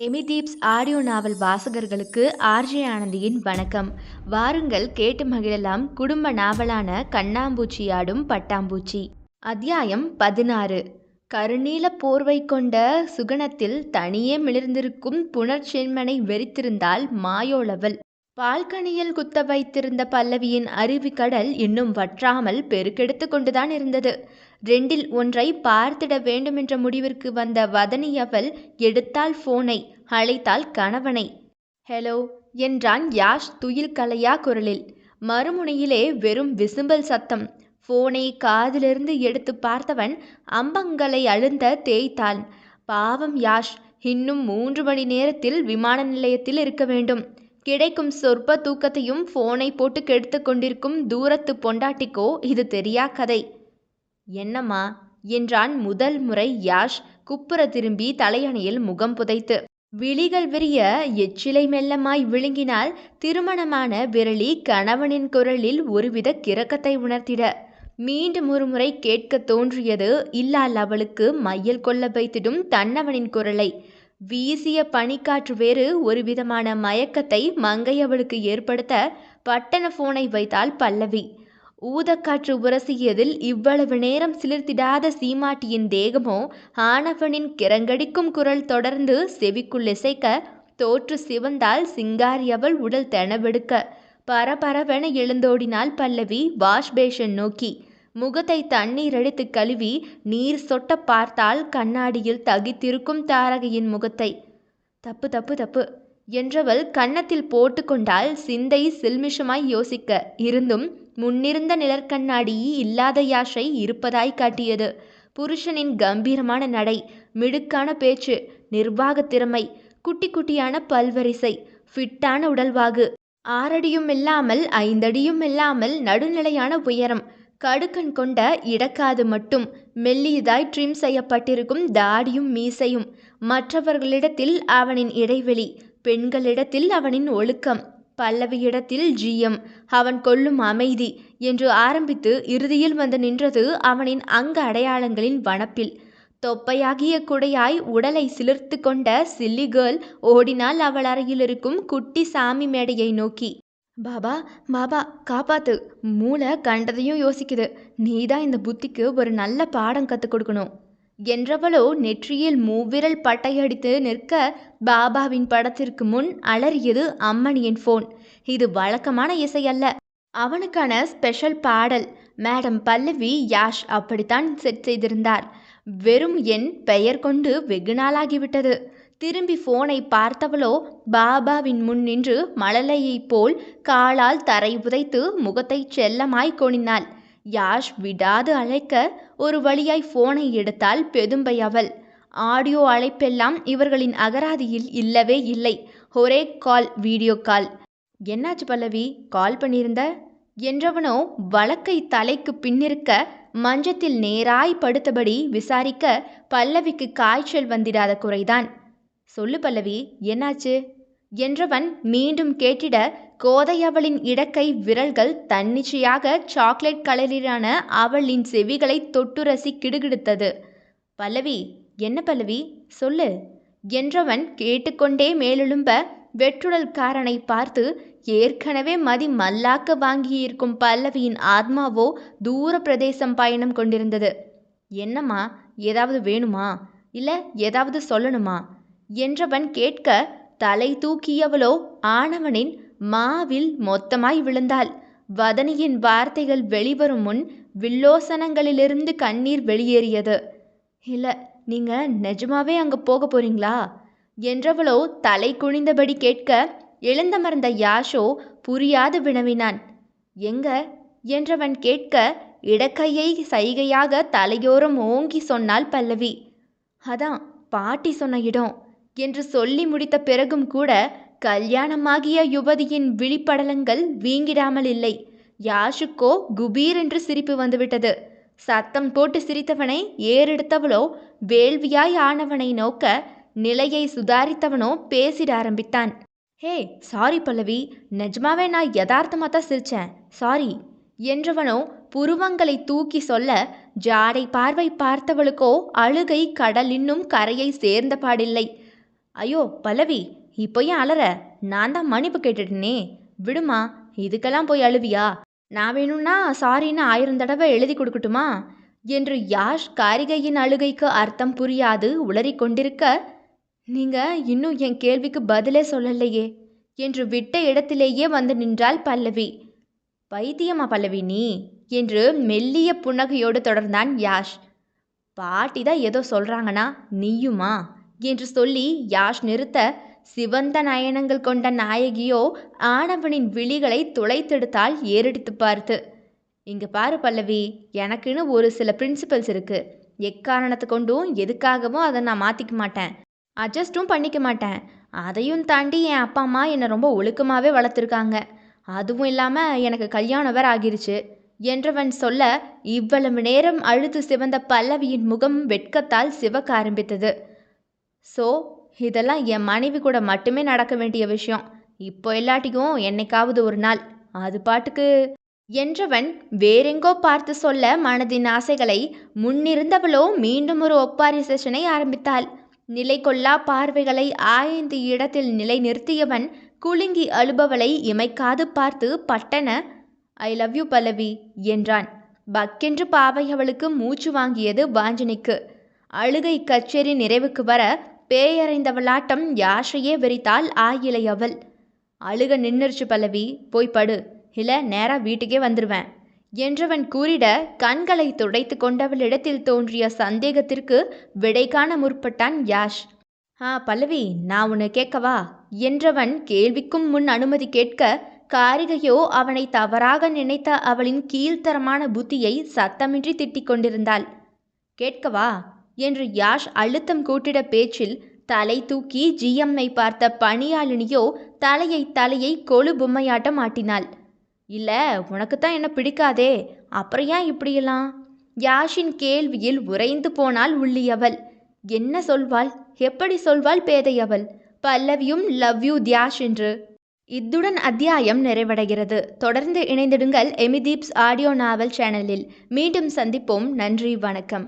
எமிதீப்ஸ் audio நாவல் வாசகர்களுக்கு RJ ஆனந்தியின் வணக்கம். வாருங்கள் கேட்டு மகிழலாம் குடும்ப நாவலான கண்ணாம்பூச்சியாடும் பட்டாம்பூச்சி. அத்தியாயம் பதினாறு. கருநீல போர்வை கொண்ட சுகணத்தில் தனியே மிளிர்ந்திருக்கும் புனர்ச்சென்மனை வெறித்திருந்தால் மாயோளவள். பால்கனியில் குத்த வைத்திருந்த பல்லவியின் அருவிக்கடல் இன்னும் வற்றாமல் பெருக்கெடுத்து கொண்டுதான் இருந்தது. ரெண்டில் ஒன்றை பார்த்திட வேண்டுமென்ற முடிவிற்கு வந்த வதனியவள் எடுத்தாள் போனை அழைத்தாள் கணவனை. ஹலோ என்றான் யாஷ் துயில் கலையா குரலில். மறுமுனையிலே வெறும் விசும்பல் சத்தம். போனை காதிலிருந்து எடுத்து பார்த்தவன் அம்பங்களை அழுந்த தேய்த்தான் பாவம் யாஷ் இன்னும் மூன்று மணி நேரத்தில் விமான நிலையத்தில் இருக்க வேண்டும். கிடைக்கும் சொற்ப தூக்கத்தையும் போனை போட்டு கெடுத்து கொண்டிருக்கும் தூரத்து பொண்டாட்டிக்கோ இது தெரியா கதை. என்னம்மா? என்றான் முதல் முறை யாஷ் குப்புற திரும்பி தலையணையில் முகம் புதைத்து. விழிகள் விரிய எச்சிலை மெல்லமாய் விழுங்கினால் திருமணமான விரலி கணவனின் குரலில் ஒருவித கிறக்கத்தை உணர்த்திட. மீண்டும் ஒருமுறை கேட்க தோன்றியது இல்லால் அவளுக்கு மையல் கொள்ள வைத்திடும் தன்னவனின் குரலை. வீசிய பனிக்காற்று வேறு ஒரு விதமான மயக்கத்தை மங்கையவளுக்கு ஏற்படுத்த பட்டண போனை வைத்தாள் பல்லவி. ஊதக்காற்று உரசியதில் இவ்வளவு நேரம் சிலிர்த்திடாத சீமாட்டியின் தேகமோ ஆனவனின் கிறங்கடிக்கும் குரல் தொடர்ந்து செவிக்குள் இசைக்க தோற்று சிவந்தால் சிங்காரியவள் உடல் தெனவெடுக்க பரபரவென எழுந்தோடினாள் பல்லவி வாஷ் பேஷன் நோக்கி. முகத்தை தண்ணீர் அடித்து கழுவி நீர் சொட்ட பார்த்தால் கண்ணாடியில் தகித்திருக்கும் தாரகையின் முகத்தை. தப்பு தப்பு தப்பு என்றவள் கன்னத்தில் போட்டுக்கொண்டால் சிந்தை சில்மிஷமாய் யோசிக்க. இருந்தும் முன்னிருந்த நிழற்கண்ணாடி இல்லாத யாஷை இருப்பதாய் காட்டியது. புருஷனின் கம்பீரமான நடை மிடுக்கான பேச்சு நிர்வாகத் திறமை குட்டி குட்டியான பல்வரிசை ஃபிட்டான உடல்வாகு. ஆறடியும் இல்லாமல் ஐந்தடியும் இல்லாமல் நடுநிலையான உயரம் கடுக்கன் கொண்ட இடக்காது மட்டும் மெல்லியதாய் ட்ரிம் செய்யப்பட்டிருக்கும் தாடியும் மீசையும். மற்றவர்களிடத்தில் அவனின் இடைவெளி பெண்களிடத்தில் அவனின் ஒழுக்கம். பல்லவியிடத்தில் ஜியம். அவன் கொள்ளும் அமைதி என்று ஆரம்பித்து இறுதியில் வந்து நின்றது அவனின் அங்க அடையாளங்களின் வனப்பில். தொப்பையாகிய குடையாய் உடலை சிலிர்த்து கொண்ட சில்லி கேர்ள் ஓடினாள் அவள் அறையில் இருக்கும் குட்டி சாமி மேடையை நோக்கி பாபா பாபா காப்பாத்து. மூளை கண்டதையும் யோசிக்குது. நீ தான் இந்த புத்திக்கு ஒரு நல்ல பாடம் கற்றுக் கொடுக்கணும். என்றவளோ நெற்றியில் மூவிரல் பட்டையடித்து நிற்க பாபாவின் படத்திற்கு முன் அலறியது அம்மணியின் ஃபோன் இது வழக்கமான இசை அல்ல. அவனுக்கான ஸ்பெஷல் பாடல் மேடம் பல்லவி யாஷ் அப்படித்தான் செட் செய்திருந்தார். வெறும் என் பெயர் கொண்டு வெகு நாளாகிவிட்டது. திரும்பி போனை பார்த்தவளோ பாபாவின் முன் நின்று மழலையைப் போல் காலால் தரை உதைத்து முகத்தை செல்லமாய் கொணினாள் யாஷ் விடாது அழைக்க ஒரு வழியாய் போனை எடுத்தாள் பெதும்பை அவள் ஆடியோ அழைப்பெல்லாம் இவர்களின் அகராதியில் இல்லவே இல்லை. ஒரே கால் வீடியோ கால் என்னாச்சு பல்லவி? கால் பண்ணியிருந்த? என்றவனோ வழக்கை தலைக்கு பின்னிருக்க மஞ்சத்தில் நேராய் படுத்தபடி விசாரிக்க பல்லவிக்கு காய்ச்சல் வந்திடாத குறைதான். சொல்லு பல்லவி என்னாச்சு? என்றவன் மீண்டும் கேட்டிட கோதை அவளின் இடக்கை விரல்கள் தன்னிச்சையாக சாக்லேட் கலரிலான அவளின் செவிகளை தொட்டுரசி கிடுகிடுத்தது பல்லவி என்ன பல்லவி? சொல்லு என்றவன் கேட்டுக்கொண்டே மேலெழும்ப வெற்றுடல்காரனை பார்த்து ஏற்கனவே மதி மல்லாக்க வாங்கியிருக்கும் பல்லவியின் ஆத்மாவோ தூர பிரதேசம் பயணம் கொண்டிருந்தது. என்னம்மா? ஏதாவது வேணுமா? இல்லை ஏதாவது சொல்லணுமா? என்றவன் கேட்க தலை தூக்கியவளோ ஆனவனின் மாவில் மொத்தமாய் விழுந்தாள். வதனியின் வார்த்தைகள் வெளிவரும் முன் வில்லோசனங்களிலிருந்து கண்ணீர் வெளியேறியது. இல்லை நீங்க நிஜமாவே அங்க போக போறீங்களா? என்றவளோ தலை குனிந்தபடி கேட்க எழுந்தமர்ந்த யாஷோ புரியாது வினவினான். எங்க? என்றவன் கேட்க இடக்கையை சைகையாக தலையோரம் ஓங்கி சொன்னாள் பல்லவி. அதான் பாட்டி சொன்ன இடம் என்று சொல்லி முடித்த பிறகும் கூட கல்யாணமாகிய யுவதியின் விழிப்படலங்கள் வீங்கிடாமல் இல்லை. யாஷுக்கோ குபீர் என்று சிரிப்பு வந்துவிட்டது. சத்தம் போட்டு சிரித்தவனை ஏறெடுத்தவளோ வேள்வியாய் ஆனவனை நோக்க நிலையை சுதாரித்தவனோ பேசிட ஆரம்பித்தான். ஹே சாரி பல்லவி நிஜமாவே நான் யதார்த்தமாக தான் சிரிச்சேன். சாரி என்றவனோ புருவங்களை தூக்கி சொல்ல ஜாடை பார்வை பார்த்தவளுக்கோ அழுகை கடல் இன்னும் கரையை சேர்ந்த பாடில்லை. ஐயோ பல்லவி இப்போ ஏன் அலற. நான் தான் மன்னிப்பு கேட்டுட்டேனே. விடுமா இதுக்கெல்லாம் போய் அழுவியா? நான் வேணும்னா சாரின்னு ஆயிரம் தடவை எழுதி கொடுக்கட்டுமா? என்று யாஷ் காரிகையின் அழுகைக்கு அர்த்தம் புரியாது உளறிக் கொண்டிருக்க நீங்க இன்னும் என் கேள்விக்கு பதிலே சொல்லலையே என்று விட்ட இடத்திலேயே வந்து நின்றாள் பல்லவி. பைத்தியமா பல்லவி நீ? என்று மெல்லிய புன்னகையோடு தொடர்ந்தான் யாஷ். பாட்டி தான் ஏதோ சொல்றாங்கன்னா நீயுமா? என்று சொல்லி யாஷ் நிறுத்த சிவந்த நயனங்கள் கொண்ட நாயகியோ ஆணவனின் விழிகளை துளைத்தெடுத்தால் ஏறெடுத்து பார்த்து இங்க பாரு பல்லவி எனக்குன்னு ஒரு சில பிரின்சிபல்ஸ் இருக்கு. எக்காரணத்தை கொண்டும் எதுக்காகவும் அதை நான் மாற்றிக்க மாட்டேன். அட்ஜஸ்ட்டும் பண்ணிக்க மாட்டேன். அதையும் தாண்டி என் அப்பா அம்மா என்னை ரொம்ப ஒழுக்கமாகவே வளர்த்துருக்காங்க. அதுவும் இல்லாமல் எனக்கு கல்யாணம் வேற ஆகிருச்சு. என்றவன் சொல்ல இவ்வளவு நேரம் அழுது சிவந்த பல்லவியின் முகம் வெட்கத்தால் சிவக்க ஆரம்பித்தது. ஸோ இதெல்லாம் என் மனைவி கூட மட்டுமே நடக்க வேண்டிய விஷயம். இப்போ எல்லாட்டிக்கும் என்னைக்காவது ஒரு நாள். அது பாட்டுக்கு. என்றவன் வேறெங்கோ பார்த்து சொல்ல மனதின் ஆசைகளை முன்னிருந்தவளோ மீண்டும் ஒரு ஒப்பாரி செஷனை ஆரம்பித்தாள். நிலை கொள்ளா பார்வைகளை ஆய்ந்து இடத்தில் நிலை நிறுத்தியவன் குலுங்கி அழுபவளை இமைக்காது பார்த்து பட்டன. ஐ லவ் யூ பல்லவி என்றான். பக்கென்று பாவை அவளுக்கு மூச்சு வாங்கியது வாஞ்சினிக்கு. அழுகை கச்சேரி நிறைவுக்கு வர பேயறைந்தவளாட்டம் யாஷையே வெறித்தாள் ஆயிலை அவள். அழுக நின்னுருச்சு பல்லவி போய் படு இல்லை நேராக வீட்டுக்கே வந்துடுவேன் என்றவன் கூறிட கண்களை துடைத்து கொண்டவளிடத்தில் தோன்றிய சந்தேகத்திற்கு விடை காண முற்பட்டான் யாஷ். ஆ பல்லவி நான் உன்னை கேட்கவா? என்றவன் கேள்விக்கும் முன் அனுமதி கேட்க காரிகையோ அவனை தவறாக நினைத்த அவளின் கீழ்த்தரமான புத்தியை சத்தமின்றி திட்டிக் கொண்டிருந்தாள். கேட்கவா? என்று யாஷ் அழுத்தம் கூட்டிட பேச்சில் தலை தூக்கி ஜிஎம்மை பார்த்த பணியாளினியோ தலையை தலையை கொழு பொம்மையாட்டம் ஆட்டினாள். இல்லை உனக்குத்தான் என்ன பிடிக்காதே அப்புறம் ஏன் இப்படியெல்லாம்? யாஷின் கேள்வியில் உறைந்து போனாள் உள்ளியவள். என்ன சொல்வாள்? எப்படி சொல்வாள் பேதையவள்? பல்லவியும் லவ் யூ தியாஷ் என்று. இத்துடன் அத்தியாயம் நிறைவடைகிறது. தொடர்ந்து இணைந்திடுங்கள் எமிதீப்ஸ் ஆடியோ நாவல் சேனலில். மீண்டும் சந்திப்போம். நன்றி வணக்கம்.